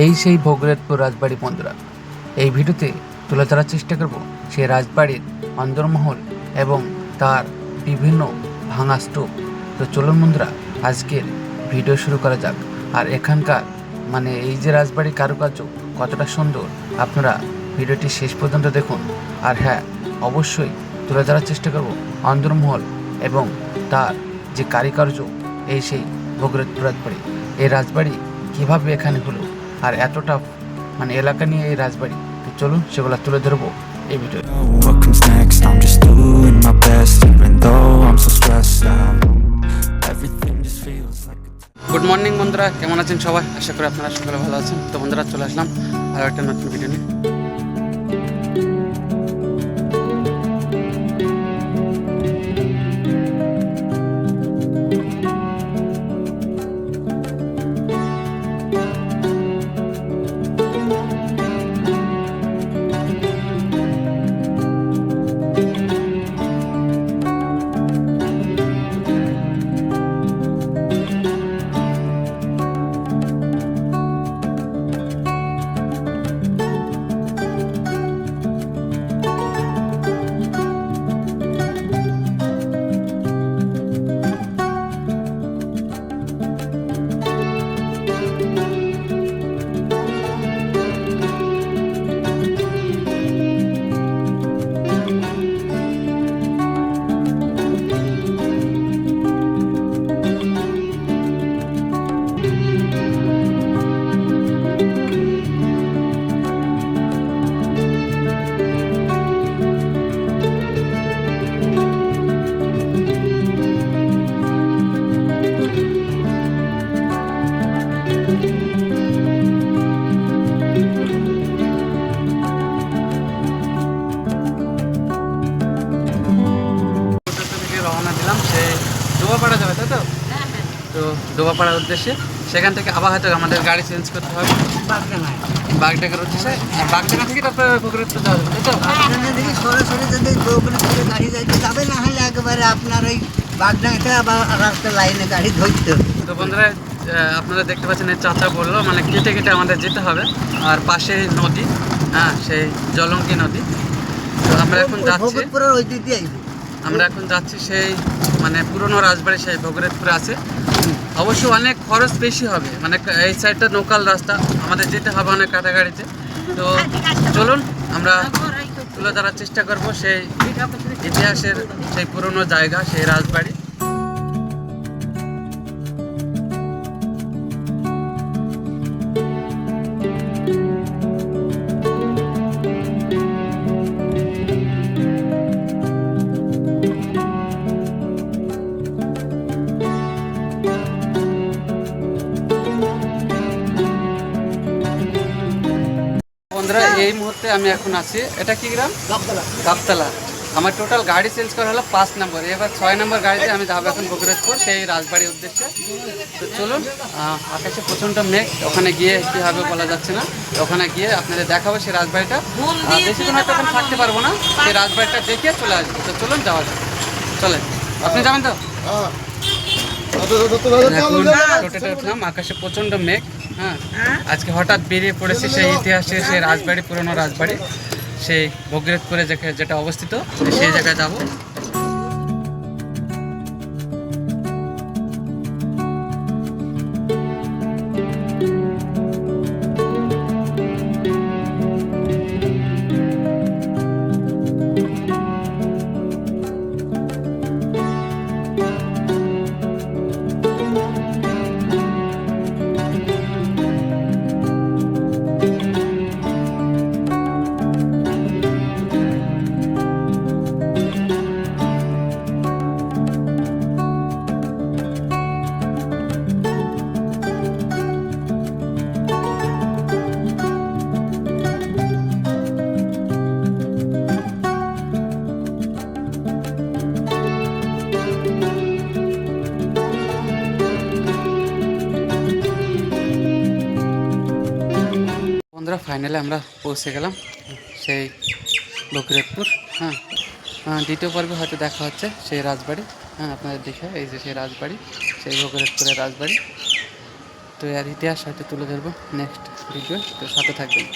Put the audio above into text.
এই সেই ভোগরেতপুর রাজবাড়ি বন্ধুরা। এই ভিডিওতে তুলে ধরার চেষ্টা করব সেই রাজবাড়ির অন্দরমহল এবং তার বিভিন্ন ভাঙা স্তূপ। তো চলুন বন্ধুরা, আজকের ভিডিও শুরু করা যাক। আর এখানকার মানে এই যে রাজবাড়ির কারুকার্য কতটা সুন্দর আপনারা ভিডিওটি শেষ পর্যন্ত দেখুন। আর হ্যাঁ অবশ্যই তুলে ধরার চেষ্টা করব অন্দরমহল এবং তার যে কারিকার্য, এই সেই ভোগরেতপুর রাজবাড়ি। এই রাজবাড়ি কীভাবে এখানে হলো? আর এতটা মানে এলাকা নিয়ে এই রাজবাড়ি। তো চলুন সেগুলো তুলে ধরবো এই ভিডিও গুড মর্নিং বন্ধুরা কেমন আছেন সবাই? আশা করি আপনারা সকলে ভালো আছেন। তো বন্ধুরা চলে আসলাম আরও একটা নতুন ভিডিও নিয়ে। তো ডোবাপাড়ার উদ্দেশ্যে সেখান থেকে আবার হয়তো আমাদের গাড়ি চেঞ্জ করতে হবে। বাগডাকার উদ্দেশ্যে। বাগডাকা থেকে তারপরে পুকুরের যাওয়া যাবে তো এখানে সরাসরি যদি করে গাড়ি যাইতে যাবে না হলে একেবারে আপনার ওই বাগডাঙ্গাতে আবার রাস্তার লাইনে গাড়ি ধরতে তো বন্ধুরা আপনারা দেখতে পাচ্ছেন এই চাচা বলল মানে কেটে কেটে আমাদের যেতে হবে। আর পাশে নদী হ্যাঁ সেই জলঙ্কি নদী। তো আমরা এখন যাচ্ছি। ভগতপুরের ওই দিক আইবে আমরা এখন যাচ্ছি সেই মানে পুরনো রাজবাড়ি সেই ভগরেতপুরে আছে। অবশ্য অনেক খরচ বেশি হবে মানে এই সাইডটা নৌকাল রাস্তা, আমাদের যেতে হবে অনেক কাটাগাড়িতে তো চলুন, আমরা তুলে ধরার চেষ্টা করব সেই ইতিহাসের, সেই পুরনো জায়গা, সেই রাজবাড়ি। বন্ধুরা এই মুহূর্তে আমি এখন আছি। এটা কি গ্রাম? গাবতলা। আমার টোটাল গাড়ি চেঞ্জ করা হলো পাঁচ নম্বর এবার ছয় নম্বর গাড়িতে আমি যাব এখন বগুড়াতপুর সেই রাজবাড়ির উদ্দেশ্যে। তো চলুন আকাশে প্রচণ্ড মেঘ। ওখানে গিয়ে কী হবে বলা যাচ্ছে না। ওখানে গিয়ে আপনাদের দেখাবো সেই রাজবাড়িটা। বেশিক্ষণ হয়তো এখন থাকতে পারব না। সেই রাজবাড়িটা দেখে চলে আসব। তো চলুন যাওয়া যাবে চলে আপনি যাবেন তো? এখন টোটোতে উঠলাম আকাশে প্রচণ্ড মেঘ হ্যাঁ। আজকে হঠাৎ বেরিয়ে পড়েছে সেই ইতিহাসে সেই রাজবাড়ি পুরনো রাজবাড়ি। সেই ভগীরথপুরে যেটা অবস্থিত সেই জায়গায় যাব। বন্ধুরা ফাইনালে আমরা পৌঁছে গেলাম সেই বকিরতপুর হ্যাঁ। দ্বিতীয় পর্বে হয়তো দেখা হচ্ছে সেই রাজবাড়ি হ্যাঁ আপনাদের দেখে এই যে সেই রাজবাড়ি, সেই বকিরতপুরের রাজবাড়ি। তো এর ইতিহাস হয়তো তুলে ধরবো নেক্সট ভিডিও তো সাথে থাকবেন।